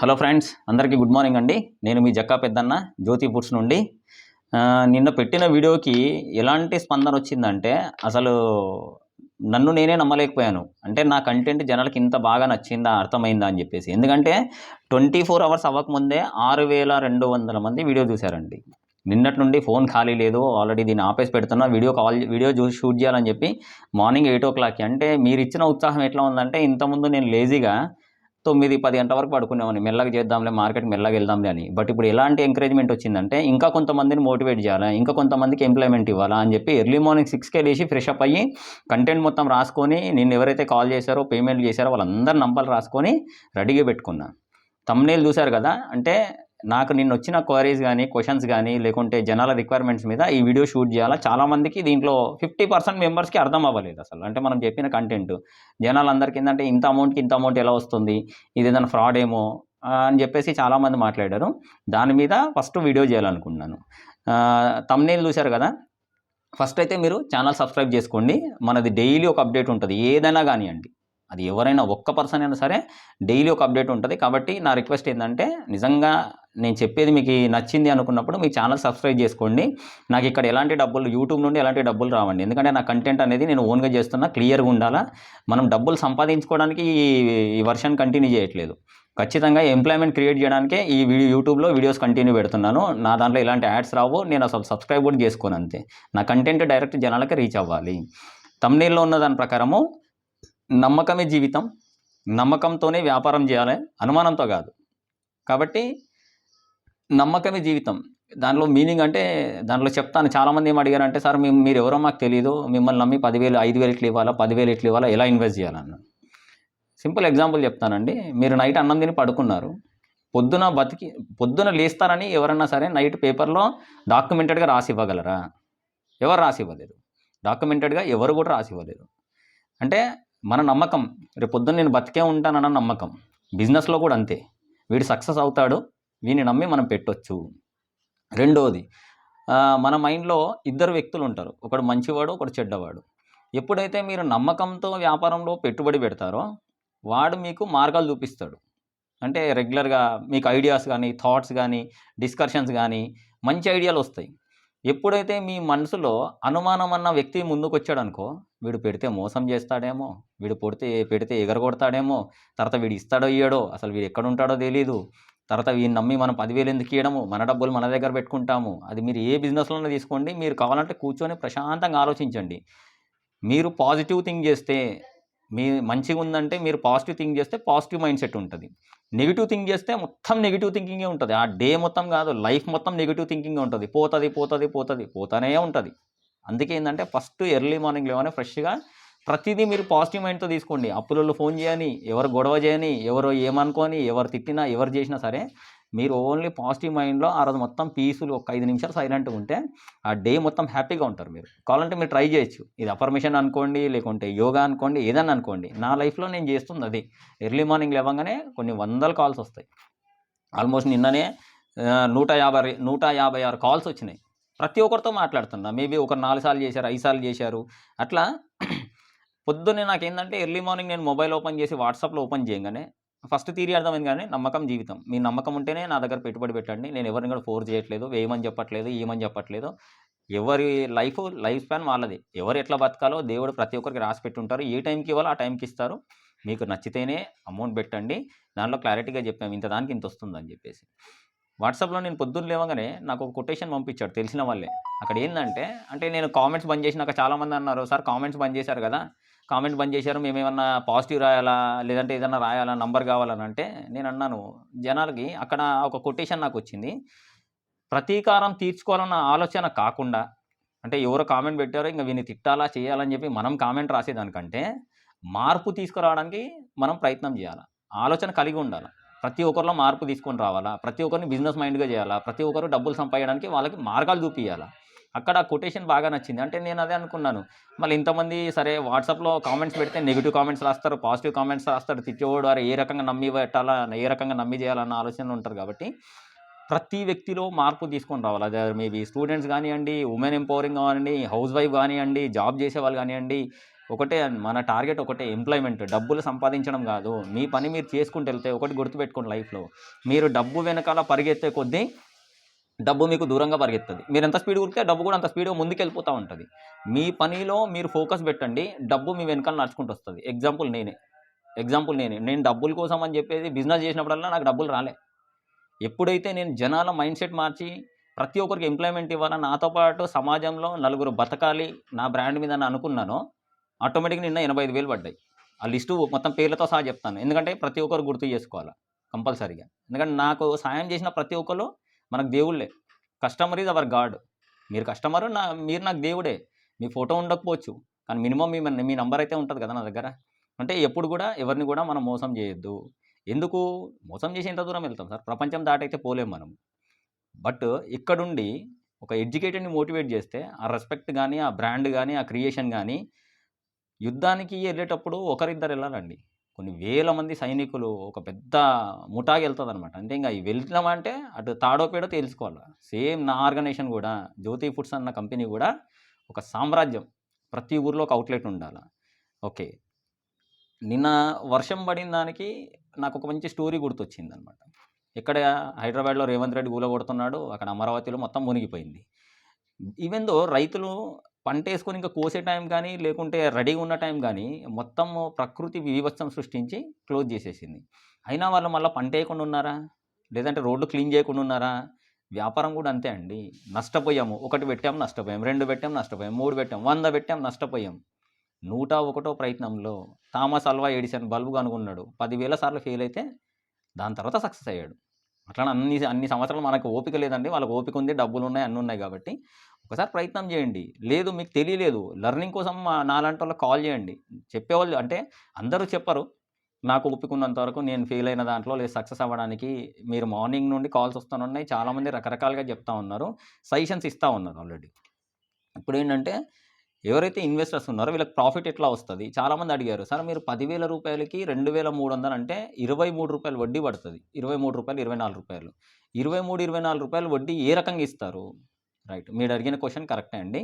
Hello friends అందరికీ good morning అండి. నేను మీ జక్కా పెద్దన్న జ్యోతి ఫుడ్స్ నుండి. నిన్న పెట్టిన వీడియోకి ఎలాంటి స్పందన వచ్చిందంటే అసలు నన్ను నేనే నమ్మలేకపోయాను. అంటే నా కంటెంట్ జనాలకి ఇంత బాగా నచ్చిందా అర్థమైందా అని చెప్పేసి. ఎందుకంటే ట్వంటీ ఫోర్ అవర్స్ అవ్వకముందే ఆరు వేల రెండు వందల మంది వీడియో చూశారండి. నిన్నటి నుండి ఫోన్ ఖాళీ లేదు ఆల్రెడీ దీన్ని ఆపేసి పెడుతున్నా వీడియో కాల్ వీడియో చూసి షూట్ చేయాలని చెప్పి మార్నింగ్ ఎయిట్ ఓ క్లాక్కి. అంటే మీరు ఇచ్చిన ఉత్సాహం ఎట్లా ఉందంటే ఇంతకుముందు నేను లేజీగా తొమ్మిది పది గంటల వరకు పడుకునేవాడిని. మెల్లగా చేద్దాంలే మార్కెట్ మెల్లగా వెళ్దాంలే అని. బట్ ఇప్పుడు ఎలాంటి ఎంకరేజ్మెంట్ వచ్చిందంటే ఇంకా కొంతమందిని మోటివేట్ చేయాలా ఇంకా కొంతమందికి ఎంప్లాయ్మెంట్ ఇవ్వాలా అని చెప్పి ఎర్లీ మార్నింగ్ సిక్స్కే లేచి ఫ్రెష్ అప్ అయ్యి కంటెంట్ మొత్తం రాసుకొని నిన్ను ఎవరైతే కాల్ చేశారో పేమెంట్ చేశారో వాళ్ళందరి నంబర్లు రాసుకొని రెడీగా పెట్టుకున్నాను తమ్నేల్ చూశారు కదా? అంటే నాకు నిన్న వచ్చిన క్వరీస్ కానీ క్వశ్చన్స్ కానీ లేకుంటే జనాల రిక్వైర్మెంట్స్ మీద ఈ వీడియో షూట్ చేయాలా? చాలామందికి దీంట్లో ఫిఫ్టీ పర్సెంట్ మెంబర్స్కి అర్థం అవ్వలేదు అసలు. అంటే మనం చెప్పిన కంటెంట్ జనాలందరికీ ఏంటంటే ఇంత అమౌంట్కి ఇంత అమౌంట్ ఎలా వస్తుంది? ఇది ఏదైనా ఫ్రాడ్ ఏమో అని చెప్పేసి చాలామంది మాట్లాడారు. దాని మీద ఫస్ట్ వీడియో చేయాలనుకున్నాను. తమ్నేలు చూశారు కదా? ఫస్ట్ అయితే మీరు ఛానల్ సబ్స్క్రైబ్ చేసుకోండి. మనది డైలీ ఒక అప్డేట్ ఉంటుంది. ఏదైనా కానివ్వండి. అది ఎవరైనా ఒక్క పర్సన్ అయినా సరే డైలీ ఒక అప్డేట్ ఉంటుంది. కాబట్టి నా రిక్వెస్ట్ ఏంటంటే నిజంగా నేను చెప్పేది మీకు నచ్చింది అనుకున్నప్పుడు మీ ఛానల్ సబ్స్క్రైబ్ చేసుకోండి. నాకు ఇక్కడ ఎలాంటి డబ్బులు యూట్యూబ్ నుండి ఎలాంటి డబ్బులు రావండి. ఎందుకంటే నా కంటెంట్ అనేది నేను ఓన్గా చేస్తున్నా క్లియర్గా ఉండాలా. మనం డబ్బులు సంపాదించుకోవడానికి ఈ- ఈ వర్షన్ కంటిన్యూ చేయట్లేదు. ఖచ్చితంగా ఎంప్లాయ్మెంట్ క్రియేట్ చేయడానికే ఈ వీడియో యూట్యూబ్లో వీడియోస్ కంటిన్యూ పెడుతున్నాను. నా దాంట్లో ఇలాంటి యాడ్స్ రావు. నేను అసలు సబ్స్క్రైబ్ కూడా చేసుకోను అంతే. నా కంటెంట్ డైరెక్ట్ జనాలకి రీచ్ అవ్వాలి. తమ్నేల్లో ఉన్న దాని ప్రకారము నమ్మకమే జీవితం నమ్మకంతోనే వ్యాపారం చేయాలి అనుమానంతో కాదు. కాబట్టి నమ్మకమే జీవితం. దానిలో మీనింగ్ అంటే దాంట్లో చెప్తాను. చాలామంది ఏం అడిగారంటే సార్ మేము మీరు ఎవరో మాకు తెలియదు మిమ్మల్ని నమ్మి పదివేలు ఐదు వేలు ఇట్లా ఇవ్వాలా? పదివేలు ఇట్లా ఇవ్వాలా? ఎలా ఇన్వెస్ట్ చేయాలన్న సింపుల్ ఎగ్జాంపుల్ చెప్తానండి. మీరు నైట్ అన్నం తిని పడుకున్నారు. పొద్దున బతికి పొద్దున లేస్తారని ఎవరన్నా సరే నైట్ పేపర్లో డాక్యుమెంటెడ్గా రాసి ఇవ్వగలరా? ఎవరు రాసి ఇవ్వలేదు. డాక్యుమెంటెడ్గా ఎవరు కూడా రాసి ఇవ్వలేదు. అంటే మన నమ్మకం. రేపు పొద్దున్న నేను బతికే ఉంటానన్న నమ్మకం. బిజినెస్లో కూడా అంతే. వీడు సక్సెస్ అవుతాడు. వీని నమ్మి మనం పెట్టొచ్చు. రెండోది మన మైండ్లో ఇద్దరు వ్యక్తులు ఉంటారు. ఒకడు మంచివాడు ఒకడు చెడ్డవాడు. ఎప్పుడైతే మీరు నమ్మకంతో వ్యాపారంలో పెట్టుబడి పెడతారో వాడు మీకు మార్గాలు చూపిస్తాడు. అంటే రెగ్యులర్గా మీకు ఐడియాస్ కానీ థాట్స్ కానీ డిస్కషన్స్ కానీ మంచి ఐడియాలు వస్తాయి. ఎప్పుడైతే మీ మనసులో అనుమానం అన్న వ్యక్తి ముందుకు వచ్చాడనుకో వీడు పెడితే మోసం చేస్తాడేమో వీడు పొడితే పెడితే ఎగరగొడతాడేమో తర్వాత వీడు ఇస్తాడో ఇయ్యడో అసలు వీడు ఎక్కడ ఉంటాడో తెలియదు తర్వాత వీడిని నమ్మి మనం పదివేలు ఎందుకు ఇవ్వడము మన డబ్బులు మన దగ్గర పెట్టుకుంటాము. అది మీరు ఏ బిజినెస్లోనే తీసుకోండి. మీరు కావాలంటే కూర్చొని ప్రశాంతంగా ఆలోచించండి. మీరు పాజిటివ్ థింక్ చేస్తే మీ మంచిగా ఉందంటే మీరు పాజిటివ్ థింక్ చేస్తే పాజిటివ్ మైండ్ సెట్ ఉంటుంది. నెగిటివ్ థింక్ చేస్తే మొత్తం నెగిటివ్ థింకింగే ఉంటుంది. ఆ డే మొత్తం కాదు లైఫ్ మొత్తం నెగిటివ్ థింకింగ్ ఉంటుంది. పోతుంది పోతుంది పోతుంది పోతానే ఉంటుంది. అందుకే ఏంటంటే ఫస్ట్ ఎర్లీ మార్నింగ్ లేవనే ఫ్రెష్గా ప్రతిదీ మీరు పాజిటివ్ మైండ్తో తీసుకోండి. అప్పులలో ఫోన్ చేయని ఎవరు గొడవ చేయని ఎవరు ఏమనుకోని ఎవరు తిట్టినా ఎవరు చేసినా సరే మీరు ఓన్లీ పాజిటివ్ మైండ్లో ఆ రోజు మొత్తం పీస్ఫుల్ ఒక ఐదు నిమిషాలు సైలెంట్గా ఉంటే ఆ డే మొత్తం హ్యాపీగా ఉంటారు మీరు. కావాలంటే మీరు ట్రై చేయొచ్చు. ఇది అఫర్మేషన్ అనుకోండి లేకుంటే యోగా అనుకోండి ఏదన్నా అనుకోండి. నా లైఫ్లో నేను చేస్తుంది అది. ఎర్లీ మార్నింగ్ లేవగానే కొన్ని వందల కాల్స్ వస్తాయి. ఆల్మోస్ట్ నిన్ననే నూట యాభై నూట యాభై ఆరు కాల్స్ వచ్చినాయి. ప్రతి ఒక్కరితో మాట్లాడుతున్నా. మేబీ ఒక నాలుగు సార్లు చేశారు ఐదు సార్లు చేశారు. అట్లా పొద్దున్నే నాకు ఏంటంటే ఎర్లీ మార్నింగ్ నేను మొబైల్ ఓపెన్ చేసి వాట్సాప్లో ఓపెన్ చేయగానే ఫస్ట్ తీరి అర్థమైంది కానీ నమ్మకం జీవితం. మీ నమ్మకం ఉంటేనే నా దగ్గర పెట్టుబడి పెట్టండి. నేను ఎవరిని కూడా ఫోర్స్ చేయట్లేదు వేయమని చెప్పట్లేదు ఏమని చెప్పట్లేదు. ఎవరి లైఫ్ లైఫ్ స్పాన్ వాళ్ళది. ఎవరు ఎట్లా బతకాలో దేవుడు ప్రతి ఒక్కరికి రాసి పెట్టుంటారు. ఏ టైంకి ఇవ్వాలో ఆ టైంకి ఇస్తారు. మీకు నచ్చితేనే అమౌంట్ పెట్టండి. దానిలో క్లారిటీగా చెప్పాము. ఇంత దానికి ఇంత వస్తుందని చెప్పేసి. వాట్సాప్లో నేను పొద్దున్న లేవగానే నాకు ఒక కొటేషన్ పంపించాడు తెలిసిన వాళ్ళే. అక్కడ ఏంటంటే అంటే నేను కామెంట్స్ బంద్ చేసినాక చాలామంది అన్నారు సార్ కామెంట్స్ బంద్ చేశారు కదా కామెంట్ బంద్ చేశారు మేము ఏమన్నా పాజిటివ్ రాయాలా లేదంటే ఏదన్నా రాయాలా నంబర్ కావాలని? అంటే నేను అన్నాను జనాలకి అక్కడ ఒక కొటేషన్ నాకు వచ్చింది. ప్రతీకారం తీర్చుకోవాలన్న ఆలోచన కాకుండా అంటే ఎవరు కామెంట్ పెట్టారో ఇంకా వీని తిట్టాలా చేయాలని చెప్పి మనం కామెంట్ రాసేదానికంటే మార్పు తీసుకురావడానికి మనం ప్రయత్నం చేయాలి. ఆలోచన కలిగి ఉండాలి. ప్రతి ఒక్కరిలో మార్పు తీసుకొని రావాలా? ప్రతి ఒక్కరిని బిజినెస్ మైండ్గా చేయాలా? ప్రతి ఒక్కరు డబ్బులు సంపాదించడానికి వాళ్ళకి మార్గాలు చూపించాలా అక్కడ కొటేషన్ బాగా నచ్చింది. అంటే నేను అదే అనుకున్నాను. మళ్ళీ ఇంతమంది సరే వాట్సాప్లో కామెంట్స్ పెడితే నెగిటివ్ కామెంట్స్ రాస్తారు పాజిటివ్ కామెంట్స్ రాస్తారు. తిట్టేవాడు వారు ఏ రకంగా నమ్మి పెట్టాలా? ఏ రకంగా నమ్మి చేయాలన్న ఆలోచన ఉంటారు కాబట్టి ప్రతి వ్యక్తిలో మార్పు తీసుకొని రావాలి. అదే మేబీ స్టూడెంట్స్ కానివ్వండి ఉమెన్ ఎంపవరింగ్ కానివ్వండి హౌస్ వైఫ్ కానివ్వండి జాబ్ చేసే వాళ్ళు కానివ్వండి ఒకటే మన టార్గెట్ ఒకటే ఎంప్లాయ్మెంట్. డబ్బులు సంపాదించడం కాదు. మీ పని మీరు చేసుకుంటూ వెళ్తే ఒకటి గుర్తుపెట్టుకోండి లైఫ్లో. మీరు డబ్బు వెనకాల పరిగెత్తే కొద్దీ డబ్బు మీకు దూరంగా పరిగెత్తది. మీరు ఎంత స్పీడ్ కుడితే డబ్బు కూడా అంత స్పీడ్గా ముందుకు వెళ్ళిపోతూ ఉంటుంది. మీ పనిలో మీరు ఫోకస్ పెట్టండి. డబ్బు మీ వెనకాల నడుచుకుంటూ వస్తుంది. ఎగ్జాంపుల్ నేనే. ఎగ్జాంపుల్ నేనే. నేను డబ్బుల కోసం అని చెప్పేసి బిజినెస్ చేసినప్పుడల్లా నాకు డబ్బులు రాలే. ఎప్పుడైతే నేను జనాల మైండ్ సెట్ మార్చి ప్రతి ఒక్కరికి ఎంప్లాయ్మెంట్ ఇవ్వాలని నాతో పాటు సమాజంలో నలుగురు బతకాలి నా బ్రాండ్ మీద అని అనుకున్నానో ఆటోమేటిక్గా నిన్న ఎనభై ఐదు వేలు పడ్డాయి. ఆ లిస్టు మొత్తం పేర్లతో సహా చెప్తాను. ఎందుకంటే ప్రతి ఒక్కరు గుర్తు చేసుకోవాలి కంపల్సరీగా. ఎందుకంటే నాకు సాయం చేసిన ప్రతి ఒక్కరు మనకు దేవుళ్ళే. Customer is our God. మీరు కస్టమర్ నా మీరు నాకు దేవుడే. మీ ఫోటో ఉండకపోవచ్చు. కానీ మినిమం మీ మీ నంబర్ అయితే ఉంటుంది కదా నా దగ్గర. అంటే ఎప్పుడు కూడా ఎవరిని కూడా మనం మోసం చేయొద్దు. ఎందుకు? మోసం చేసి ఎంత దూరం వెళ్తాం సార్. ప్రపంచం దాటైతే పోలేం మనం బట్ ఇక్కడుండి ఒక ఎడ్యుకేటెడ్ని మోటివేట్ చేస్తే ఆ రెస్పెక్ట్ కానీ ఆ బ్రాండ్ కానీ ఆ క్రియేషన్ కానీ యుద్ధానికి వెళ్ళేటప్పుడు ఒకరిద్దరు వెళ్ళాలండి కొన్ని వేల మంది సైనికులు ఒక పెద్ద ముఠాకి వెళ్తుంది అనమాట అంటే ఇంకా ఈ వెళ్తున్నామంటే అటు తాడో పేడో తెలుసుకోవాలి సేమ్ నా ఆర్గనైజేషన్ కూడా జ్యోతి ఫుడ్స్ అన్న కంపెనీ కూడా ఒక సామ్రాజ్యం. ప్రతి ఊర్లో ఒక అవుట్లెట్ ఉండాలి. ఓకే. నిన్న వర్షం పడిన దానికి నాకు ఒక మంచి స్టోరీ గుర్తొచ్చింది అనమాట ఇక్కడ హైదరాబాద్లో రేవంత్ రెడ్డి గూల కొడుతున్నాడు అక్కడ అమరావతిలో మొత్తం మునిగిపోయింది. ఈవెన్ దో రైతులు పంట వేసుకొని ఇంకా కోసే టైం కానీ లేకుంటే రెడీగా ఉన్న టైం కానీ మొత్తం ప్రకృతి వివత్సం సృష్టించి క్లోజ్ చేసేసింది. అయినా వాళ్ళు మళ్ళీ పంట వేయకుండా ఉన్నారా? లేదంటే రోడ్డు క్లీన్ చేయకుండా ఉన్నారా? వ్యాపారం కూడా అంతే అండి. నష్టపోయాము. ఒకటి పెట్టాం నష్టపోయాం రెండు పెట్టాం నష్టపోయాం మూడు పెట్టాం వంద పెట్టాం నష్టపోయాం నూట ఒకటో ప్రయత్నంలో థామస్ అల్వా ఎడిసన్ బల్బు కనుగొన్నాడు. పదివేల సార్లు ఫెయిల్ అయితే దాని తర్వాత సక్సెస్ అయ్యాడు. అట్లా అన్ని అన్ని సంవత్సరాలు మనకు ఓపిక లేదండి. వాళ్ళకి ఓపిక ఉంది డబ్బులు ఉన్నాయి అన్నీ ఉన్నాయి కాబట్టి ఒకసారి ప్రయత్నం చేయండి. లేదు మీకు తెలియలేదు. లెర్నింగ్ కోసం మా నాలాంటి వాళ్ళకి కాల్ చేయండి. చెప్పేవాళ్ళు అంటే అందరూ చెప్పరు. నాకు ఒప్పుకున్నంతవరకు వరకు నేను ఫెయిల్ అయిన దాంట్లో లేదు సక్సెస్ అవ్వడానికి మీరు మార్నింగ్ నుండి కాల్స్ వస్తున్నాయి. చాలామంది రకరకాలుగా చెప్తా ఉన్నారు. సజెషన్స్ ఇస్తూ ఉన్నారు ఆల్రెడీ. ఇప్పుడు ఏంటంటే ఎవరైతే ఇన్వెస్టర్స్ ఉన్నారో వీళ్ళకి ప్రాఫిట్ ఎట్లా వస్తుంది? చాలామంది అడిగారు సార్ మీరు పదివేల రూపాయలకి రెండు వేల మూడు వందలు అంటే ఇరవై మూడు రూపాయలు వడ్డీ పడుతుంది. ఇరవై మూడు రూపాయలు ఇరవై నాలుగు రూపాయలు. ఇరవై మూడు ఇరవై నాలుగు రూపాయలు వడ్డీ ఏ రకంగా ఇస్తారు? రైట్. మీరు అడిగిన క్వశ్చన్ కరెక్టే అండి.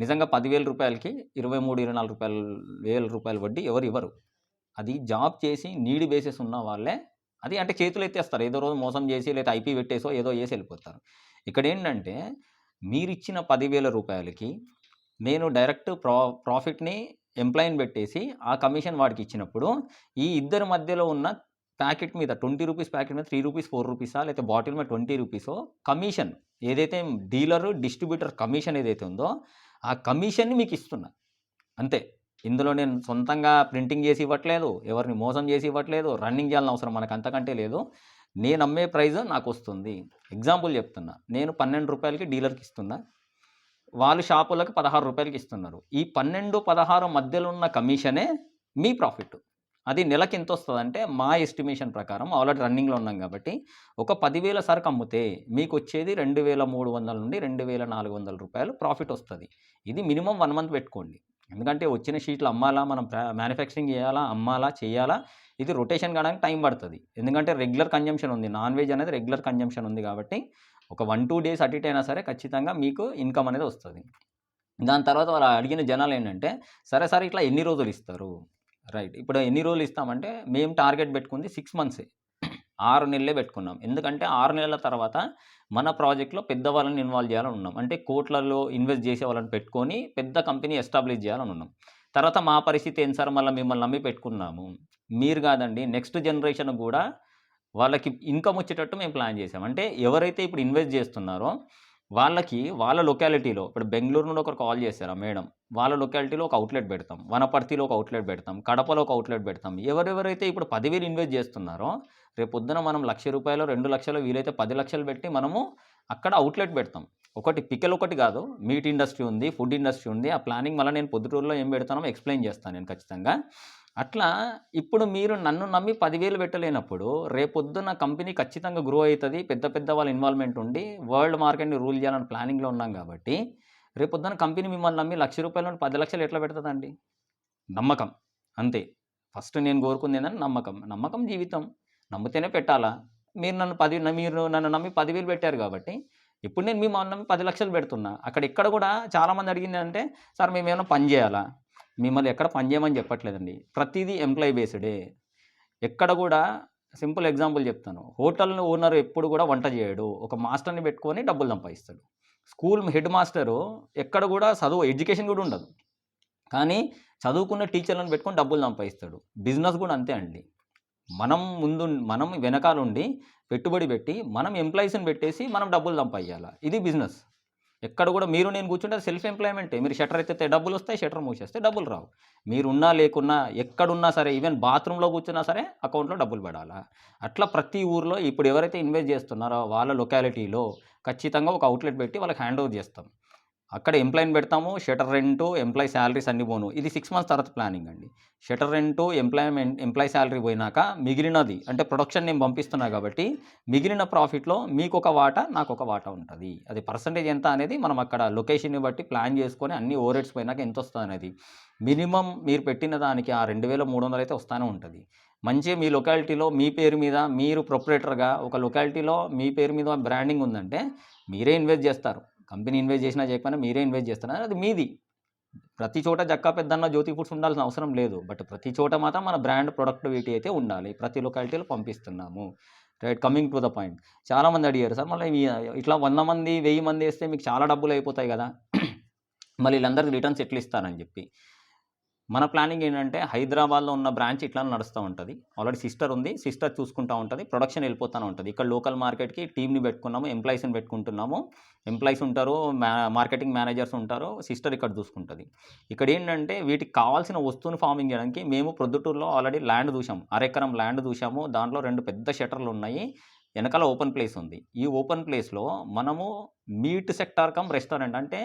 నిజంగా పదివేల రూపాయలకి ఇరవై మూడు ఇరవై నాలుగు రూపాయలు వేల రూపాయల వడ్డీ ఎవరు ఇవ్వరు. అది జాబ్ చేసి నీడి బేసెస్ ఉన్న వాళ్ళే అది అంటే చేతులు ఎత్తేస్తారు. ఏదో రోజు మోసం చేసి లేదా ఐపీ పెట్టేసో ఏదో చేసి వెళ్ళిపోతారు. ఇక్కడ ఏంటంటే మీరు ఇచ్చిన పదివేల రూపాయలకి నేను డైరెక్ట్ ప్రా ప్రాఫిట్ని ఎంప్లాయీని పెట్టేసి ఆ కమిషన్ వాడికి ఇచ్చినప్పుడు ఈ ఇద్దరి మధ్యలో ఉన్న ప్యాకెట్ మీద ట్వంటీ రూపీస్ ప్యాకెట్ మీద త్రీ రూపీస్ ఫోర్ రూపీసా? లేకపోతే బాటిల్ మీద ట్వంటీ రూపీసో? కమిషన్. ఏదైతే డీలరు డిస్ట్రిబ్యూటర్ కమిషన్ ఏదైతే ఉందో ఆ కమిషన్ని మీకు ఇస్తున్నా. అంతే. ఇందులో నేను సొంతంగా ప్రింటింగ్ చేసి ఇవ్వట్లేదు ఎవరిని మోసం చేసి ఇవ్వట్లేదు రన్నింగ్ చేయాలని అవసరం మనకు అంతకంటే లేదు. నేను అమ్మే ప్రైజ్ నాకు వస్తుంది. ఎగ్జాంపుల్ చెప్తున్నా. నేను పన్నెండు రూపాయలకి డీలర్కి ఇస్తున్నా. వాళ్ళు షాపులకు పదహారు రూపాయలకి ఇస్తున్నారు. ఈ పన్నెండు పదహారు మధ్యలో ఉన్న కమిషనే మీ ప్రాఫిట్ అది నెలకి ఎంత వస్తుంది అంటే మా ఎస్టిమేషన్ ప్రకారం ఆల్రెడీ రన్నింగ్లో ఉన్నాం కాబట్టి ఒక పదివేల సరుకు అమ్మితే మీకు వచ్చేది రెండు వేల మూడు వందల నుండి రెండు వేల నాలుగు వందల రూపాయలు ప్రాఫిట్ వస్తుంది. ఇది మినిమం వన్ మంత్ పెట్టుకోండి. ఎందుకంటే వచ్చిన షీట్లు అమ్మాలా మనం మ్యానుఫ్యాక్చరింగ్ చేయాలా అమ్మాలా చేయాలా ఇది రొటేషన్ కావడానికి టైం పడుతుంది. ఎందుకంటే రెగ్యులర్ కన్జంప్షన్ ఉంది. నాన్ వెజ్ అనేది రెగ్యులర్ కన్జంప్షన్ ఉంది కాబట్టి ఒక వన్ టూ డేస్ అటు ఇటు అయినా సరే ఖచ్చితంగా మీకు ఇన్కమ్ అనేది వస్తుంది. దాని తర్వాత వాళ్ళు అడిగిన జనాలు ఏంటంటే సరే సరే ఇట్లా ఎన్ని రోజులు ఇస్తారు? రైట్. ఇప్పుడు ఎన్ని రోజులు ఇస్తామంటే మేము టార్గెట్ పెట్టుకుంది సిక్స్ మంత్సే. ఆరు నెలలే పెట్టుకున్నాం. ఎందుకంటే ఆరు నెలల తర్వాత మన ప్రాజెక్ట్లో పెద్దవాళ్ళని ఇన్వాల్వ్ చేయాలని ఉన్నాం. అంటే కోట్లలో ఇన్వెస్ట్ చేసే వాళ్ళని పెట్టుకొని పెద్ద కంపెనీ ఎస్టాబ్లిష్ చేయాలని ఉన్నాం. తర్వాత మా పరిస్థితి ఏం సార్? మళ్ళీ మిమ్మల్ని నమ్మి పెట్టుకున్నాము. మీరు కాదండి నెక్స్ట్ జనరేషన్ కూడా వాళ్ళకి ఇన్కమ్ వచ్చేటట్టు మేము ప్లాన్ చేసాం. అంటే ఎవరైతే ఇప్పుడు ఇన్వెస్ట్ చేస్తున్నారో వాళ్ళకి వాళ్ళ లొకాలిటీలో ఇప్పుడు బెంగళూరు నుండి ఒకరు కాల్ చేశారు మేడం? వాళ్ళ లొకాలిటీలో ఒక అవుట్లెట్ పెడతాం. వనపర్తిలో ఒక అవుట్లెట్ పెడతాం. కడపలో ఒక అవుట్లెట్ పెడతాం. ఎవరెవరైతే ఇప్పుడు పదివేలు ఇన్వెస్ట్ చేస్తున్నారో రేపు పొద్దున మనం లక్ష రూపాయలు రెండు లక్షలు వీలైతే పది లక్షలు పెట్టి మనము అక్కడ అవుట్లెట్ పెడతాం. ఒకటి పికెల్ ఒకటి కాదు. మీట్ ఇండస్ట్రీ ఉంది ఫుడ్ ఇండస్ట్రీ ఉంది. ఆ ప్లానింగ్ మళ్ళీ నేను పొద్దుటూరులో ఏం పెడతానో ఎక్స్ప్లెయిన్ చేస్తాను నేను ఖచ్చితంగా. అట్లా ఇప్పుడు మీరు నన్ను నమ్మి పదివేలు పెట్టలేనప్పుడు రేపొద్దున కంపెనీ ఖచ్చితంగా గ్రో అవుతుంది పెద్ద పెద్ద వాళ్ళ ఇన్వాల్వ్మెంట్ ఉండి వరల్డ్ మార్కెట్ని రూల్ చేయాలని ప్లానింగ్లో ఉన్నాం కాబట్టి రేపొద్దున కంపెనీ మిమ్మల్ని నమ్మి లక్ష రూపాయల పది లక్షలు ఎట్లా పెడుతుందండి? నమ్మకం. అంతే. ఫస్ట్ నేను కోరుకుంది ఏంటంటే నమ్మకం. నమ్మకం జీవితం. నమ్మితేనే పెట్టాలా? మీరు నన్ను పది మీరు నన్ను నమ్మి పదివేలు పెట్టారు కాబట్టి ఇప్పుడు నేను మీ నమ్మి పది లక్షలు పెడుతున్నా. అక్కడ ఇక్కడ కూడా చాలామంది అడిగింది అంటే సార్ మేము ఏమైనా పని చేయాలా? మిమ్మల్ని ఎక్కడ పని చేయమని చెప్పట్లేదండి. ప్రతిదీ ఎంప్లాయీ బేస్డే. ఎక్కడ కూడా సింపుల్ ఎగ్జాంపుల్ చెప్తాను. హోటల్ ఓనర్ ఎప్పుడు కూడా వంట చేయడు. ఒక మాస్టర్ని పెట్టుకొని డబ్బులు సంపాదిస్తాడు. స్కూల్ హెడ్ మాస్టరు ఎక్కడ కూడా చదువు ఎడ్యుకేషన్ కూడా ఉండదు. కానీ చదువుకున్న టీచర్లను పెట్టుకొని డబ్బులు సంపాదిస్తాడు. బిజినెస్ కూడా అంతే అండి. మనం ముందు మనం వెనకాలండి పెట్టుబడి పెట్టి మనం ఎంప్లాయీస్ని పెట్టేసి మనం డబ్బులు సంపాదించాలి ఇది బిజినెస్. ఎక్కడ కూడా మీరు నేను కూర్చుంటే సెల్ఫ్ ఎంప్లాయ్మెంటే మీరు షటర్ ఎత్తితే డబ్బులు వస్తాయి షటర్ మూసేస్తే డబ్బులు రావు. మీరున్నా లేకున్నా ఎక్కడున్నా సరే ఈవెన్ బాత్రూంలో కూర్చున్నా సరే అకౌంట్లో డబ్బులు పడాలా? అట్లా ప్రతి ఊర్లో ఇప్పుడు ఎవరైతే ఇన్వెస్ట్ చేస్తున్నారో వాళ్ళ లొకాలిటీలో ఖచ్చితంగా ఒక అవుట్లెట్ పెట్టి వాళ్ళకి హ్యాండ్ ఓవర్ చేస్తాం. అక్కడ ఎంప్లాయిని పెడతాము షటర్ రెంటు ఎంప్లాయ్ శాలరీస్ అన్నీ పోను. ఇది సిక్స్ మంత్స్ తర్వాత ప్లానింగ్ అండి. Shutter rent employment employ salary పోయినాక మిగిలినది అంటే ప్రొడక్షన్ నేను పంపిస్తున్నా కాబట్టి మిగిలిన ప్రాఫిట్లో మీకు ఒక వాటా నాకు ఒక వాటా ఉంటుంది. అది పర్సంటేజ్ ఎంత అనేది మనం అక్కడ లొకేషన్ని బట్టి ప్లాన్ చేసుకొని అన్ని ఓవరేట్స్ పోయినాక ఎంత వస్తుంది అనేది మినిమం మీరు పెట్టిన దానికి ఆ రెండు వేల మూడు వందలు అయితే వస్తూనే ఉంటుంది. మంచిగా మీ లొకాలిటీలో మీ పేరు మీద మీరు ప్రొపరేటర్గా ఒక లొకాలిటీలో మీ పేరు మీద బ్రాండింగ్ ఉందంటే మీరే ఇన్వెస్ట్ చేస్తారు. కంపెనీ ఇన్వెస్ట్ చేసినా చేయకపోయినా మీరే ఇన్వెస్ట్ చేస్తున్నారు. అది మీది. ప్రతి చోట జక్కా పెద్దన్న జ్యోతి ఫుడ్స్ ఉండాల్సిన అవసరం లేదు. బట్ ప్రతి చోట మాత్రం మన బ్రాండ్ ప్రొడక్టివిటీ అయితే ఉండాలి. ప్రతి లొకాలిటీలో పంపిస్తున్నాము. Right coming to the point. చాలామంది అడిగారు సార్ మళ్ళీ ఇట్లా వంద మంది వెయ్యి మంది వేస్తే మీకు చాలా డబ్బులు అయిపోతాయి కదా? మళ్ళీ వీళ్ళందరికీ రిటర్న్స్ ఎట్లా ఇస్తారని చెప్పి. మన ప్లానింగ్ ఏంటంటే హైదరాబాద్లో ఉన్న బ్రాంచ్ ఇట్లా నడుస్తూ ఉంటుంది. ఆల్రెడీ సిస్టర్ ఉంది. సిస్టర్ చూసుకుంటూ ఉంటుంది. ప్రొడక్షన్ వెళ్ళిపోతూనే ఉంటుంది. ఇక్కడ లోకల్ మార్కెట్కి టీమ్ని పెట్టుకున్నాము. ఎంప్లాయీస్ని పెట్టుకుంటున్నాము. ఎంప్లాయీస్ ఉంటారు మా మార్కెటింగ్ మేనేజర్స్ ఉంటారు. సిస్టర్ ఇక్కడ చూసుకుంటుంది. ఇక్కడ ఏంటంటే వీటికి కావాల్సిన వస్తువుని ఫార్మింగ్ చేయడానికి మేము ప్రొద్దుటూరులో ఆల్రెడీ ల్యాండ్ చూసాం అరెకరం ల్యాండ్ చూసాము దాంట్లో రెండు పెద్ద షటర్లు ఉన్నాయి. వెనకాల ఓపెన్ ప్లేస్ ఉంది. ఈ ఓపెన్ ప్లేస్లో మనము మీట్ సెక్టార్ కమ్ రెస్టారెంట్ అంటే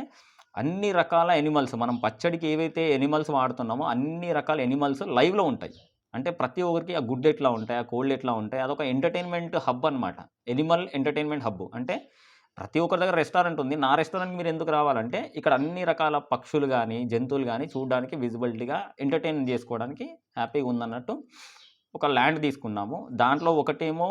అన్ని రకాల ఎనిమల్స్ మనం పచ్చడికి ఏవైతే ఎనిమల్స్ వాడుతున్నామో అన్ని రకాల ఎనిమల్స్ లైవ్లో ఉంటాయి. అంటే ప్రతి ఒక్కరికి ఆ గుడ్ ఎట్లా ఉంటాయి ఆ కోల్డ్ ఎట్లా ఉంటాయి అదొక ఎంటర్టైన్మెంట్ హబ్ అనమాట ఎనిమల్ ఎంటర్టైన్మెంట్ హబ్. అంటే ప్రతి ఒక్కరి దగ్గర రెస్టారెంట్ ఉంది. నా రెస్టారెంట్కి మీరు ఎందుకు రావాలంటే ఇక్కడ అన్ని రకాల పక్షులు కానీ జంతువులు కానీ చూడడానికి విజిబిలిటీగా ఎంటర్టైన్ చేసుకోవడానికి హ్యాపీగా ఉందన్నట్టు ఒక ల్యాండ్ తీసుకున్నాము. దాంట్లో ఒకటేమో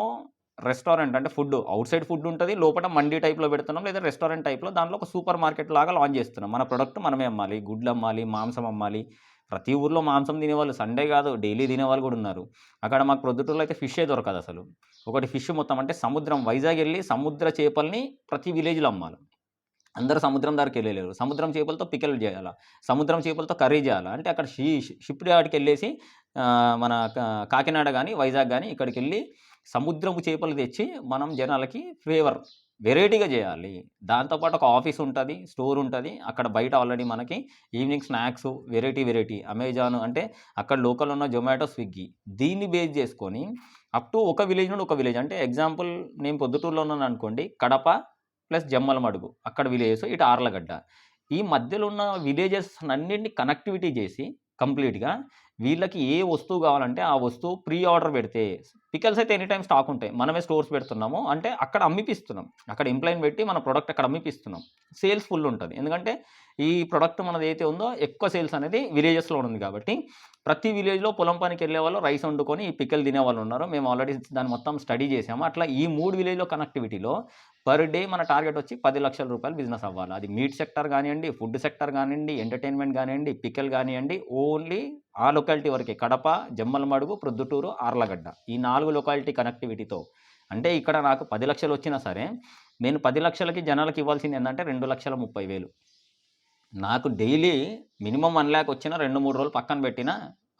రెస్టారెంట్ అంటే ఫుడ్ అవుట్ సైడ్ ఫుడ్ ఉంటుంది లోపల మండీ టైప్లో పెడుతున్నాం లేదా రెస్టారెంట్ టైప్లో దాంట్లో ఒక సూపర్ మార్కెట్ లాగా లాంచ్ చేస్తున్నాం. మన ప్రొడక్ట్ మనమే అమ్మాలి గుడ్లు అమ్మాలి మాంసం అమ్మాలి. ప్రతి ఊర్లో మాంసం తినేవాళ్ళు సండే కాదు డైలీ తినేవాళ్ళు కూడా ఉన్నారు. అక్కడ మాకు ప్రొద్దుటూరులో అయితే ఫిషే దొరకదు అసలు. ఒకటి ఫిష్ మొత్తం అంటే సముద్రం వైజాగ్ వెళ్ళి సముద్ర చేపల్ని ప్రతి విలేజ్లో అమ్మాలి. అందరూ సముద్రం దగ్గరికి వెళ్ళలేరు. సముద్రం చేపలతో పికెల్ చేయాలా? సముద్రం చేపలతో కర్రీ చేయాలా? అంటే అక్కడ షీ షిప్ యార్డ్కి వెళ్ళేసి మన కా- కాకినాడ కానీ వైజాగ్ కానీ ఇక్కడికి వెళ్ళి సముద్రపు చేపలు తెచ్చి మనం జనాలకి ఫేవర్ వెరైటీగా చేయాలి. దాంతోపాటు ఒక ఆఫీస్ ఉంటుంది స్టోర్ ఉంటుంది. అక్కడ బయట ఆల్రెడీ మనకి evening snacks variety variety Amazon అంటే అక్కడ లోకల్ ఉన్న జొమాటో స్విగ్గీ దీన్ని బేస్ చేసుకొని అప్ టు ఒక విలేజ్ నుండి ఒక విలేజ్ అంటే ఎగ్జాంపుల్ నేను పొద్దుటూరులో ఉన్నాను అనుకోండి కడప ప్లస్ జమ్మలమడుగు అక్కడ విలేజెస్ ఇటు ఆర్లగడ్డ. ఈ మధ్యలో ఉన్న విలేజెస్ అన్నింటినీ కనెక్టివిటీ చేసి కంప్లీట్గా వీళ్ళకి ఏ వస్తువు కావాలంటే ఆ వస్తువు ప్రీ ఆర్డర్ పెడితే పికల్స్ అయితే ఎనీ టైం స్టాక్ ఉంటాయి. మనమే స్టోర్స్ పెడుతున్నాము. అంటే అక్కడ అమ్మిపిస్తున్నాం. అక్కడ ఎంప్లాయిని పెట్టి మన ప్రోడక్ట్ అక్కడ అమ్మిపిస్తున్నాం. సేల్స్ ఫుల్ ఉంటుంది. ఎందుకంటే ఈ ప్రోడక్ట్ మనది అయితే ఉందో ఎక్కువ సేల్స్ అనేది విలేజెస్లో ఉంది కాబట్టి ప్రతి విలేజ్లో పొలం పనికి వెళ్ళే వాళ్ళు రైస్ వండుకొని ఈ పిక్కలు తినే వాళ్ళు ఉన్నారు. మేము ఆల్రెడీ దాన్ని మొత్తం స్టడీ చేసాము. అట్లా ఈ మూడు విలేజ్లో కనెక్టివిటీలో పర్ డే మన టార్గెట్ వచ్చి పది లక్షల రూపాయలు బిజినెస్ అవ్వాలి. అది మీట్ సెక్టర్ కానివ్వండి ఫుడ్ సెక్టర్ కానివ్వండి ఎంటర్టైన్మెంట్ కానివ్వండి పిక్కలు కానివ్వండి ఓన్లీ ఆ లొకాలిటీ వరకే కడప జమ్మలమడుగు ప్రొద్దుటూరు ఆర్లగడ్డ ఈ నాలుగు లొకాలిటీ కనెక్టివిటీతో అంటే ఇక్కడ నాకు పది లక్షలు వచ్చినా సరే నేను పది లక్షలకి జనాలకి ఇవ్వాల్సింది ఏంటంటే రెండు లక్షల ముప్పై వేలు. నాకు డైలీ మినిమం వన్ ల్యాక్ వచ్చిన రెండు మూడు రోజులు పక్కన పెట్టిన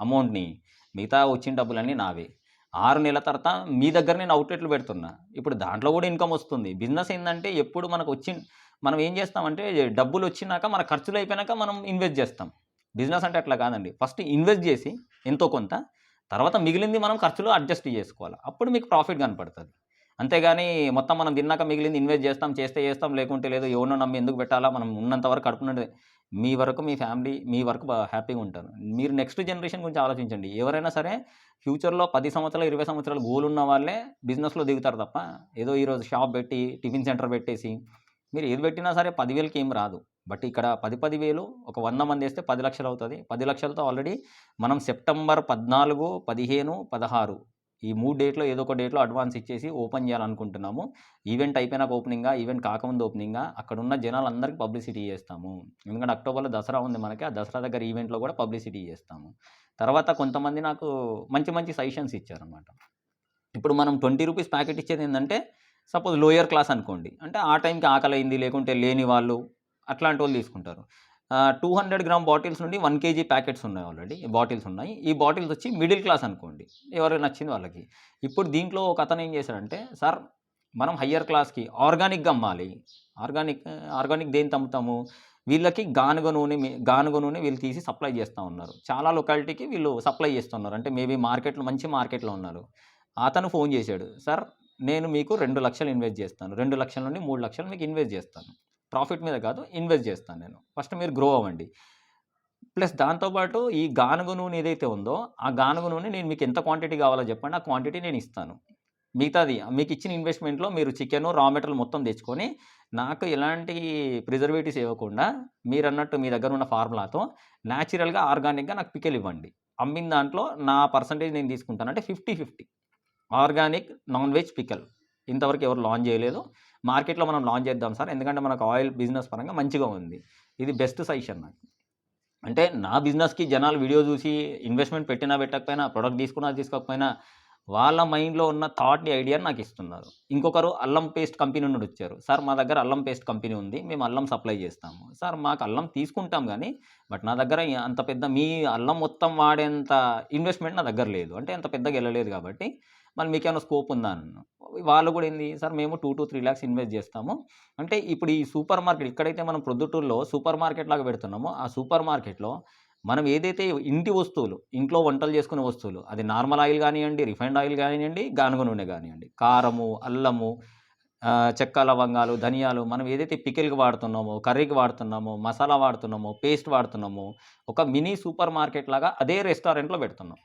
అమౌంట్ని మిగతా వచ్చిన డబ్బులన్నీ నావే. ఆరు నెలల తర్వాత మీ దగ్గర నేను అవుట్లెట్లు పెడుతున్నా. ఇప్పుడు దాంట్లో కూడా ఇన్కమ్ వస్తుంది. బిజినెస్ ఏంటంటే ఎప్పుడు మనకు వచ్చి మనం ఏం చేస్తామంటే డబ్బులు వచ్చినాక మన ఖర్చులు అయిపోయినాక మనం ఇన్వెస్ట్ చేస్తాం. బిజినెస్ అంటే అట్లా కాదండి. ఫస్ట్ ఇన్వెస్ట్ చేసి ఎంతో కొంత తర్వాత మిగిలింది మనం ఖర్చులు అడ్జస్ట్ చేసుకోవాలి. అప్పుడు మీకు ప్రాఫిట్ కనపడుతుంది. అంతేగాని మొత్తం మనం తిన్నాక మిగిలింది ఇన్వెస్ట్ చేస్తాం చేస్తే చేస్తాం లేకుంటే లేదు ఎవరినో నమ్మి ఎందుకు పెట్టాలా? మనం ఉన్నంత వరకు కడుపునండి మీ వరకు మీ ఫ్యామిలీ మీ వరకు హ్యాపీగా ఉంటారు. మీరు నెక్స్ట్ జనరేషన్ గురించి ఆలోచించండి. ఎవరైనా సరే ఫ్యూచర్లో పది సంవత్సరాలు ఇరవై సంవత్సరాలు గోల్ ఉన్న వాళ్ళే బిజినెస్లో దిగుతారు తప్ప ఏదో ఈరోజు షాప్ పెట్టి టిఫిన్ సెంటర్ పెట్టేసి మీరు ఏది పెట్టినా సరే పదివేలకి ఏం రాదు. బట్ ఇక్కడ పది పది వేలు ఒక వంద మంది వేస్తే పది లక్షలు అవుతుంది. పది లక్షలతో ఆల్రెడీ మనం సెప్టెంబర్ పద్నాలుగు పదిహేను పదహారు ఈ మూడు డేట్లో ఏదో ఒక డేట్లో అడ్వాన్స్ ఇచ్చేసి ఓపెన్ చేయాలనుకుంటున్నాము. ఈవెంట్ అయిపోయినాక ఓపెనింగ్గా ఈవెంట్ కాకముందు ఓపెనింగ్గా అక్కడ ఉన్న జనాలందరికీ పబ్లిసిటీ చేస్తాము. ఎందుకంటే అక్టోబర్లో దసరా ఉంది మనకి ఆ దసరా దగ్గర ఈవెంట్లో కూడా పబ్లిసిటీ చేస్తాము. తర్వాత కొంతమంది నాకు మంచి మంచి సజెషన్స్ ఇచ్చారనమాట ఇప్పుడు మనం ట్వంటీ రూపీస్ ప్యాకెట్ ఇచ్చేది ఏంటంటే సపోజ్ లోయర్ క్లాస్ అనుకోండి. అంటే ఆ టైంకి ఆకలి అయింది లేకుంటే లేని వాళ్ళు అట్లాంటి వాళ్ళు తీసుకుంటారు. టూ హండ్రెడ్ గ్రామ్ బాటిల్స్ నుండి వన్ కేజీ ప్యాకెట్స్ ఉన్నాయి ఆల్రెడీ బాటిల్స్ ఉన్నాయి. ఈ బాటిల్స్ వచ్చి మిడిల్ క్లాస్ అనుకోండి. ఎవరికి నచ్చింది వాళ్ళకి. ఇప్పుడు దీంట్లో ఒక అతను ఏం చేశాడంటే సార్ మనం హయ్యర్ క్లాస్కి ఆర్గానిక్గా అమ్మాలి. ఆర్గానిక్ ఆర్గానిక్ దేని తమ్ముతాము? వీళ్ళకి గానుగ నూనె గానుగ నూనె వీళ్ళు తీసి సప్లై చేస్తూ ఉన్నారు. చాలా లొకాలిటీకి వీళ్ళు సప్లై చేస్తున్నారు. అంటే మేబీ మార్కెట్లో మంచి మార్కెట్లో ఉన్నారు. అతను ఫోన్ చేశాడు సార్ నేను మీకు రెండు లక్షలు ఇన్వెస్ట్ చేస్తాను. రెండు లక్షల నుండి మూడు లక్షలు మీకు ఇన్వెస్ట్ చేస్తాను. ప్రాఫిట్ మీద కాదు ఇన్వెస్ట్ చేస్తాను నేను. ఫస్ట్ మీరు గ్రో అవ్వండి. ప్లస్ దాంతోపాటు ఈ గానుగ నూనె ఏదైతే ఉందో ఆ గానుగ నూనె నేను మీకు ఎంత క్వాంటిటీ కావాలో చెప్పండి ఆ క్వాంటిటీ నేను ఇస్తాను. మిగతాది మీకు ఇచ్చిన ఇన్వెస్ట్మెంట్లో మీరు చికెన్ రా మెటీరియల్ మొత్తం తెచ్చుకొని నాకు ఎలాంటి ప్రిజర్వేటివ్స్ ఇవ్వకుండా మీరు అన్నట్టు మీ దగ్గర ఉన్న ఫార్ములాతో న్యాచురల్గా ఆర్గానిక్గా నాకు పికెల్ ఇవ్వండి. అమ్మిన దాంట్లో నా పర్సంటేజ్ నేను తీసుకుంటాను అంటే fifty fifty organic non veg pickle ఇంతవరకు ఎవరు లాంచ్ చేయలేదు. మార్కెట్లో మనం లాంచ్ చేద్దాం సార్. ఎందుకంటే మనకు ఆయిల్ బిజినెస్ పరంగా మంచిగా ఉంది. ఇది బెస్ట్ సజెషన్ నాకు. అంటే నా బిజినెస్కి జనాలు వీడియో చూసి ఇన్వెస్ట్మెంట్ పెట్టినా పెట్టకపోయినా ప్రొడక్ట్ తీసుకున్నా తీసుకోకపోయినా వాళ్ళ మైండ్లో ఉన్న థాట్ని ఐడియా నాకు ఇస్తున్నారు. ఇంకొకరు అల్లం పేస్ట్ కంపెనీ నుండి వచ్చారు. సార్ మా దగ్గర అల్లం పేస్ట్ కంపెనీ ఉంది. మేము అల్లం సప్లై చేస్తాము. సార్ మాకు అల్లం తీసుకుంటాం కానీ బట్ నా దగ్గర అంత పెద్ద మీ అల్లం మొత్తం వాడేంత ఇన్వెస్ట్మెంట్ నా దగ్గర లేదు. అంటే అంత పెద్దగా వెళ్ళలేదు కాబట్టి మళ్ళీ మీకేమైనా స్కోప్ ఉందా అన్న? వాళ్ళు కూడా ఏంది సార్ మేము two to three lakhs invest చేస్తాము. అంటే ఇప్పుడు ఈ సూపర్ మార్కెట్ ఎక్కడైతే మనం ప్రొద్దుటూరులో సూపర్ మార్కెట్ లాగా పెడుతున్నామో. ఆ సూపర్ మార్కెట్లో మనం ఏదైతే ఇంటి వస్తువులు ఇంట్లో వంటలు చేసుకునే వస్తువులు అది నార్మల్ ఆయిల్ కానివ్వండి రిఫైండ్ ఆయిల్ కానివ్వండి గానుగ నూనె కానివ్వండి కారము అల్లము చెక్క లవంగాలు ధనియాలు మనం ఏదైతే పికిల్కి వాడుతున్నామో కర్రీకి వాడుతున్నామో మసాలా వాడుతున్నామో పేస్ట్ వాడుతున్నామో ఒక మినీ సూపర్ మార్కెట్ లాగా అదే రెస్టారెంట్లో పెడుతున్నాం.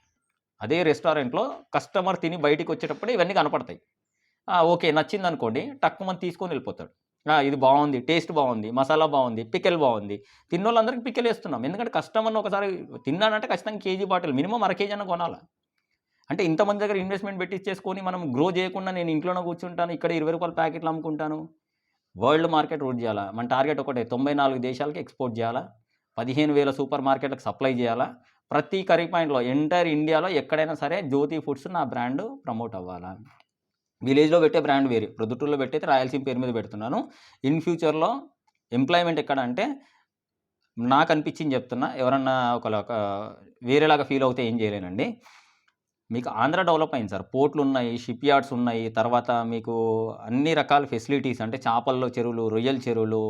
అదే రెస్టారెంట్లో కస్టమర్ తిని బయటికి వచ్చేటప్పుడు ఇవన్నీ కనపడతాయి. ఓకే నచ్చింది అనుకోండి టక్కు మనం తీసుకొని వెళ్ళిపోతాడు. ఇది బాగుంది టేస్ట్ బాగుంది మసాలా బాగుంది పికెల్ బాగుంది. తిన్న వాళ్ళందరికీ పికెల్ వేస్తున్నాం. ఎందుకంటే కస్టమర్ని ఒకసారి తిన్నానంటే ఖచ్చితంగా కేజీ బాటిల్ మినిమం అర కేజీ అన్న కొనాలి? అంటే ఇంతమంది దగ్గర ఇన్వెస్ట్మెంట్ పెట్టించేసుకొని మనం గ్రో చేయకుండా నేను ఇంట్లోనే కూర్చుంటాను ఇక్కడ ఇరవై రూపాయల ప్యాకెట్లు అమ్ముకుంటాను. వరల్డ్ మార్కెట్ రూట్ చేయాలా? మన టార్గెట్ ఒకటే తొంభై నాలుగు దేశాలకి ఎక్స్పోర్ట్ చేయాలా? పదిహేను వేల సూపర్ మార్కెట్లకు సప్లై చేయాలా? ప్రతి కర్రీ పాయింట్లో ఎంటైర్ ఇండియాలో ఎక్కడైనా సరే జ్యోతి ఫుడ్స్ నా బ్రాండ్ ప్రమోట్ అవ్వాలా? విలేజ్లో పెట్టే బ్రాండ్ వేరే. ప్రొద్దుటూరులో పెట్టయితే రాయలసీమ పేరు మీద పెడుతున్నాను. ఇన్ ఫ్యూచర్లో ఎంప్లాయ్మెంట్ ఎక్కడ అంటే నాకు అనిపించింది చెప్తున్నా ఎవరన్నా ఒక వేరేలాగా ఫీల్ అవుతే ఏం చేయలేనండి. మీకు ఆంధ్ర డెవలప్ అయింది సార్. పోర్ట్లు ఉన్నాయి షిప్ యార్డ్స్ ఉన్నాయి తర్వాత మీకు అన్ని రకాల ఫెసిలిటీస్ అంటే చేపల్లో చెరువులు రొయ్యల చెరువులు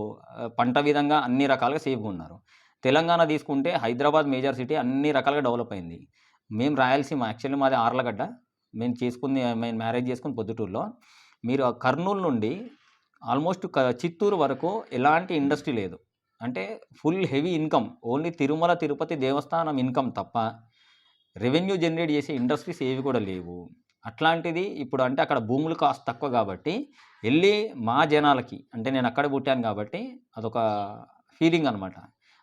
పంట విధంగా అన్ని రకాలుగా సేఫ్గా ఉన్నారు. తెలంగాణ తీసుకుంటే హైదరాబాద్ మేజర్ సిటీ అన్ని రకాలుగా డెవలప్ అయింది. మేము రాయలసీమ యాక్చువల్లీ మాది ఆర్లగడ్డ. మేము చేసుకుంది మేము మ్యారేజ్ చేసుకుని పొద్దుటూరులో మీరు కర్నూలు నుండి ఆల్మోస్ట్ క- చిత్తూరు వరకు ఎలాంటి ఇండస్ట్రీ లేదు. అంటే full heavy income only Tirumala Tirupati Devasthanam income తప్ప రెవెన్యూ జనరేట్ చేసే ఇండస్ట్రీస్ ఏవి కూడా లేవు. అట్లాంటిది ఇప్పుడు అంటే అక్కడ భూములు కాస్ట్ తక్కువ కాబట్టి వెళ్ళి మా జనాలకి అంటే నేను అక్కడ పుట్టాను కాబట్టి అదొక ఫీలింగ్ అనమాట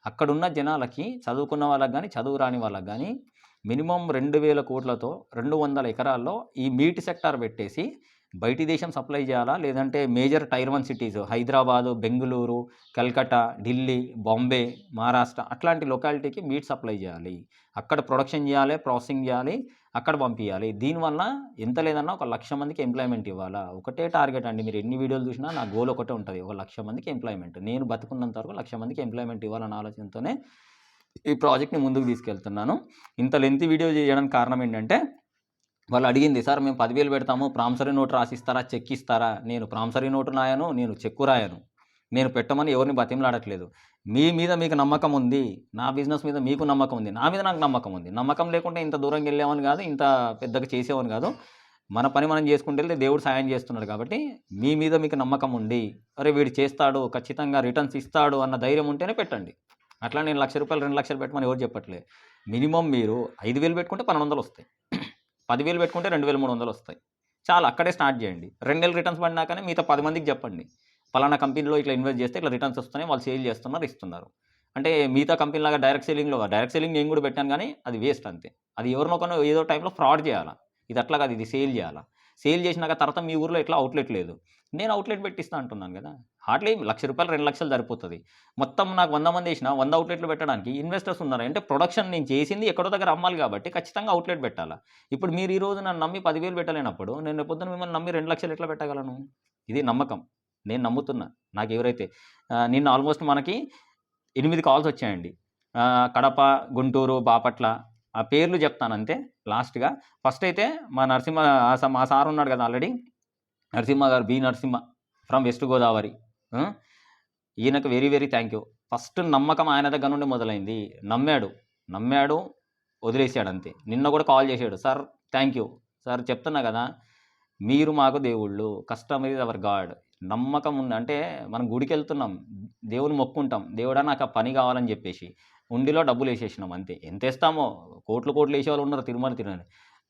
అక్కడున్న జనాలకి చదువుకున్న వాళ్ళకి కానీ చదువు రాని వాళ్ళకి కానీ మినిమం రెండు వేల కోట్లతో రెండు వందల ఎకరాల్లో ఈ మీట్ సెక్టార్ పెట్టేసి బయటి దేశం సప్లై చేయాలా? లేదంటే major tier one cities Hyderabad Bengaluru Calcutta Delhi Bombay Maharashtra అట్లాంటి లొకాలిటీకి మీట్ సప్లై చేయాలి. అక్కడ ప్రొడక్షన్ చేయాలి ప్రాసెసింగ్ చేయాలి అక్కడ పంపించాలి దీనివల్ల ఎంత లేదన్నా ఒక లక్ష మందికి ఎంప్లాయ్మెంట్ ఇవ్వాలా? ఒకటే టార్గెట్ అండి. మీరు ఎన్ని వీడియోలు చూసినా నా గోల్ ఒకటే ఉంటుంది. ఒక లక్ష మందికి ఎంప్లాయ్మెంట్ నేను బతుకున్నంత వరకు లక్ష మందికి ఎంప్లాయ్మెంట్ ఇవ్వాలన్న ఆలోచనతోనే ఈ ప్రాజెక్ట్ని ముందుకు తీసుకెళ్తున్నాను. ఇంత లెంత్ వీడియో చేయడానికి కారణం ఏంటంటే వాళ్ళు అడిగింది సార్ మేము పదివేలు పెడతాము ప్రామిసరీ నోట్ రాసిస్తారా చెక్ ఇస్తారా నేను ప్రామిసరీ నోటు రాయను నేను చెక్కు రాయను. నేను పెట్టమని ఎవరిని బతిమలాడట్లేదు. మీ మీద మీకు నమ్మకం ఉంది నా బిజినెస్ మీద మీకు నమ్మకం ఉంది నా మీద నాకు నమ్మకం ఉంది. నమ్మకం లేకుంటే ఇంత దూరం వెళ్ళేవని కాదు ఇంత పెద్దగా చేసేవని కాదు. మన పని మనం చేసుకుంటే వెళ్తే దేవుడు సాయం చేస్తున్నాడు కాబట్టి మీ మీద మీకు నమ్మకం ఉండి అరే వీడు చేస్తాడు ఖచ్చితంగా రిటర్న్స్ ఇస్తాడు అన్న ధైర్యం ఉంటేనే పెట్టండి. అట్లా నేను లక్ష రూపాయలు రెండు లక్షలు పెట్టమని ఎవరు చెప్పట్లేదు. మినిమం మీరు ఐదు వేలు పెట్టుకుంటే పన్నెండు వందలు వస్తాయి. పదివేలు పెట్టుకుంటే రెండు వేలు మూడు వందలు వస్తాయి. చాలా అక్కడే స్టార్ట్ చేయండి. రెండు నెలలు రిటర్న్స్ పడినాకనే మిగతా పది మందికి చెప్పండి. పలానా కంపెనీలో ఇట్లా ఇన్వెస్ట్ చేస్తే ఇట్లా రిటర్న్స్ వస్తున్నాయి వాళ్ళు సేల్ చేస్తున్నారు ఇస్తున్నారు. అంటే మిగతా కంపెనీ లాగా డైరెక్ట్ సెల్లింగ్లో డైరెక్ట్ సెల్లింగ్ నేను కూడా పెట్టాను కానీ అది వేస్ట్ అంతే. అది ఎవరినొకనో ఏదో టైంలో ఫ్రాడ్ చేయాలా. ఇది అట్లా కాదు ఇది సేల్ చేయాలా. సేల్ చేసినాక తర్వాత మీ ఊర్లో ఎట్లా అవుట్లెట్ లేదు. నేను అవుట్లెట్ పెట్టిస్తా అంటున్నాను కదా. హార్డ్లీ లక్ష రూపాయలు రెండు లక్షలు సరిపోతుంది. మొత్తం నాకు వంద మంది వేసిన వంద అవుట్లెట్లు పెట్టడానికి ఇన్వెస్టర్స్ ఉన్నారు? అంటే ప్రొడక్షన్ నేను చేసింది ఎక్కడో దగ్గర అమ్మాలి కాబట్టి ఖచ్చితంగా అవుట్లెట్ పెట్టాలా? ఇప్పుడు మీరు ఈరోజు నన్ను నమ్మి పదివేలు పెట్టలేనప్పుడు నేను రేపు పొద్దున మిమ్మల్ని నమ్మి రెండు లక్షలు ఎట్లా పెట్టగలను? ఇది నమ్మకం. నేను నమ్ముతున్నా. నాకు ఎవరైతే నిన్న ఆల్మోస్ట్ మనకి ఎనిమిది కాల్స్ వచ్చాయండి. కడప గుంటూరు బాపట్ల ఆ పేర్లు చెప్తాను అంతే లాస్ట్గా ఫస్ట్ అయితే మా నరసింహ మా సార్ ఉన్నాడు కదా already Narasimha garu B Narasimha from West Godavari. ఈయనకు very very thank you. First నమ్మకం ఆయన దగ్గర నుండి మొదలైంది. నమ్మాడు. నమ్మాడు వదిలేసాడు అంతే. నిన్న కూడా కాల్ చేశాడు. Sir thank you. సార్ చెప్తున్నా కదా మీరు మాకు దేవుళ్ళు. Customer is our god. నమ్మకం ఉంది. అంటే మనం గుడికి వెళ్తున్నాం. దేవుని మొక్కుంటాం. దేవుడా నాకు ఆ పని కావాలని చెప్పేసి ఉండిలో డబ్బులు వేసేసినాం అంతే. ఎంత వేస్తామో? కోట్లు కోట్లు వేసే వాళ్ళు ఉన్నారు. తిరుమల తిరుమల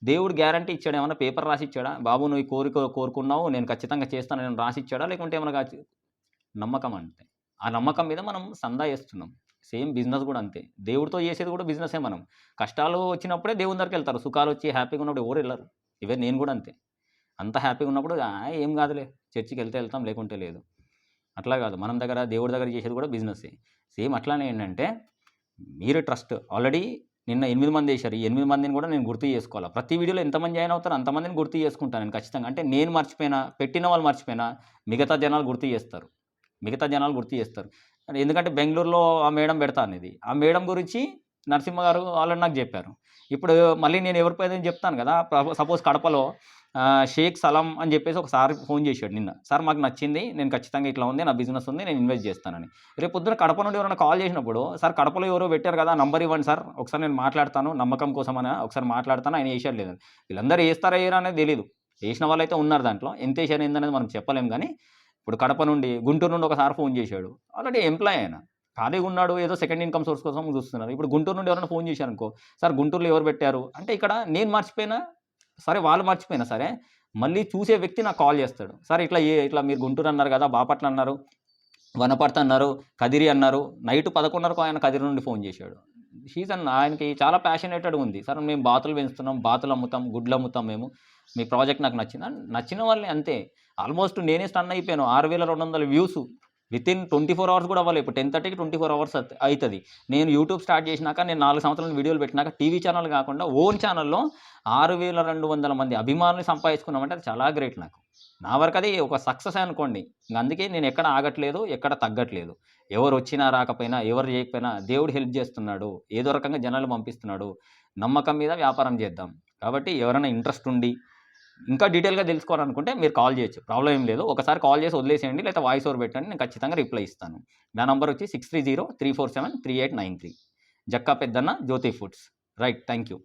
దేవుడు గ్యారంటీ ఇచ్చాడు ఏమైనా పేపర్ రాసి ఇచ్చాడా బాబు నువ్వు కోరిక కోరుకున్నావు నేను ఖచ్చితంగా చేస్తాను నేను రాసి ఇచ్చాడా లేకుంటే ఏమన్నా నమ్మకం అంతే. ఆ నమ్మకం మీద మనం సందా చేస్తున్నాం సేమ్ బిజినెస్ కూడా అంతే. దేవుడితో చేసేది కూడా బిజినెసే మనం. కష్టాలు వచ్చినప్పుడే దేవుని దగ్గరికి వెళ్తారు. సుఖాలు వచ్చి హ్యాపీగా ఉన్నప్పుడు ఎవరు వెళ్ళరు. ఇవే నేను కూడా అంతే. అంత హ్యాపీగా ఉన్నప్పుడు ఏం కాదులే చర్చికి వెళ్తే వెళ్తాం లేకుంటే లేదు. అట్లా కాదు. మనం దగ్గర దేవుడి దగ్గర చేసేది కూడా బిజినెసే. సేమ్ అట్లానే ఏంటంటే మీరు ట్రస్ట్. ఆల్రెడీ నిన్న ఎనిమిది మంది వేశారు. ఈ ఎనిమిది మందిని కూడా నేను గుర్తు చేసుకోవాలి? ప్రతి వీడియోలో ఎంతమంది జాయిన్ అవుతారో అంతమందిని గుర్తు చేసుకుంటాను నేను ఖచ్చితంగా. అంటే నేను మర్చిపోయినా పెట్టిన వాళ్ళు మర్చిపోయినా మిగతా జనాలు గుర్తు చేస్తారు. మిగతా జనాలు గుర్తు చేస్తారు. ఎందుకంటే బెంగళూరులో ఆ మేడం పెడతా అనేది ఆ మేడం గురించి నరసింహ గారు ఆల్రెడీ నాకు చెప్పారు. ఇప్పుడు మళ్ళీ నేను ఎవరి చెప్తాను కదా? సపోజ్ కడపలో షేక్ సలాం అని చెప్పేసి ఒకసారి ఫోన్ చేశాడు నిన్న. సార్ మాకు నచ్చింది. నేను ఖచ్చితంగా ఇట్లా ఉంది. నా బిజినెస్ ఉంది. నేను ఇన్వెస్ట్ చేస్తానని. రేపు పొద్దున కడప నుండి ఎవరైనా కాల్ చేసినప్పుడు సార్ కడపలో ఎవరో పెట్టారు కదా నంబర్ ఇవ్వండి సార్. ఒకసారి నేను మాట్లాడతాను. నమ్మకం కోసం అని ఒకసారి మాట్లాడతాను. ఆయన వేసాడు లేదు. వీళ్ళందరూ వేస్తారా వేయరా అనేది తెలియదు వేసిన వాళ్ళు అయితే ఉన్నారు దాంట్లో. ఎంత వేసారు ఏందనేది మనం చెప్పలేం కానీ ఇప్పుడు కడప నుండి గుంటూరు నుండి ఒకసారి ఫోన్ చేశాడు. ఆల్రెడీ ఎంప్లాయ్ ఆయన. ఖాళీగా ఉన్నాడు ఏదో సెకండ్ ఇన్కమ్ సోర్స్ కోసం చూస్తున్నారు. ఇప్పుడు గుంటూరు నుండి ఎవరైనా ఫోన్ చేశారు అనుకో సార్ గుంటూరులో ఎవరు పెట్టారు? అంటే ఇక్కడ నేను మర్చిపోయినా సరే వాళ్ళు మర్చిపోయినా సరే మళ్ళీ చూసే వ్యక్తి నాకు కాల్ చేస్తాడు. సరే ఇట్లా ఏ ఇట్లా మీరు గుంటూరు అన్నారు కదా బాపట్ల అన్నారు వనపర్త అన్నారు కదిరి అన్నారు నైట్ పదకొండున్నరకు ఆయన కదిరి నుండి ఫోన్ చేశాడు. సీజన్ ఆయనకి చాలా ప్యాషనేటెడ్ ఉంది. సార్ మేము బాతులు పెంచుతున్నాం బాతులు అమ్ముతాం గుడ్లు అమ్ముతాం మేము. మీ ప్రాజెక్ట్ నాకు నచ్చింది? నచ్చిన వాళ్ళని అంతే. ఆల్మోస్ట్ నేనే స్టన్ అయిపోయాను. ఆరు వేల రెండు వందల views within twenty four hours కూడా అవ్వాలి ఇప్పుడు టెన్ థర్టీకి ట్వంటీ ఫోర్ అవర్స్ అవుతుంది నేను యూట్యూబ్ స్టార్ట్ చేసినాక నేను నాలుగు సంవత్సరాల వీడియోలు పెట్టినాక టీవీ ఛానల్ కాకుండా ఓన్ ఛానల్లో ఆరు వేల రెండు వందల మంది అభిమానులు సంపాదించుకున్నామంటే అది చాలా గ్రేట్ నాకు. నా వరకు అది ఒక సక్సెస్ అనుకోండి. అందుకే నేను ఎక్కడ ఆగట్లేదు ఎక్కడ తగ్గట్లేదు. ఎవరు వచ్చినా రాకపోయినా ఎవరు చేయకపోయినా దేవుడు హెల్ప్ చేస్తున్నాడు. ఏదో రకంగా జనాలు పంపిస్తున్నాడు. నమ్మకం మీద వ్యాపారం చేద్దాం. కాబట్టి ఎవరైనా ఇంట్రెస్ట్ ఉండి ఇంకా డీటెయిల్గా తెలుసుకోవాలనుకుంటే మీరు కాల్ చేయొచ్చు. ప్రాబ్లం ఏం లేదు. ఒకసారి కాల్ చేసి వదిలేసేయండి లేదా వాయిస్ ఓవర్ పెట్టండి నేను ఖచ్చితంగా రిప్లై ఇస్తాను. నా నంబర్ వచ్చి six three zero three four seven three eight nine three. Jakka Peddanna Jyothi Foods. Right thank you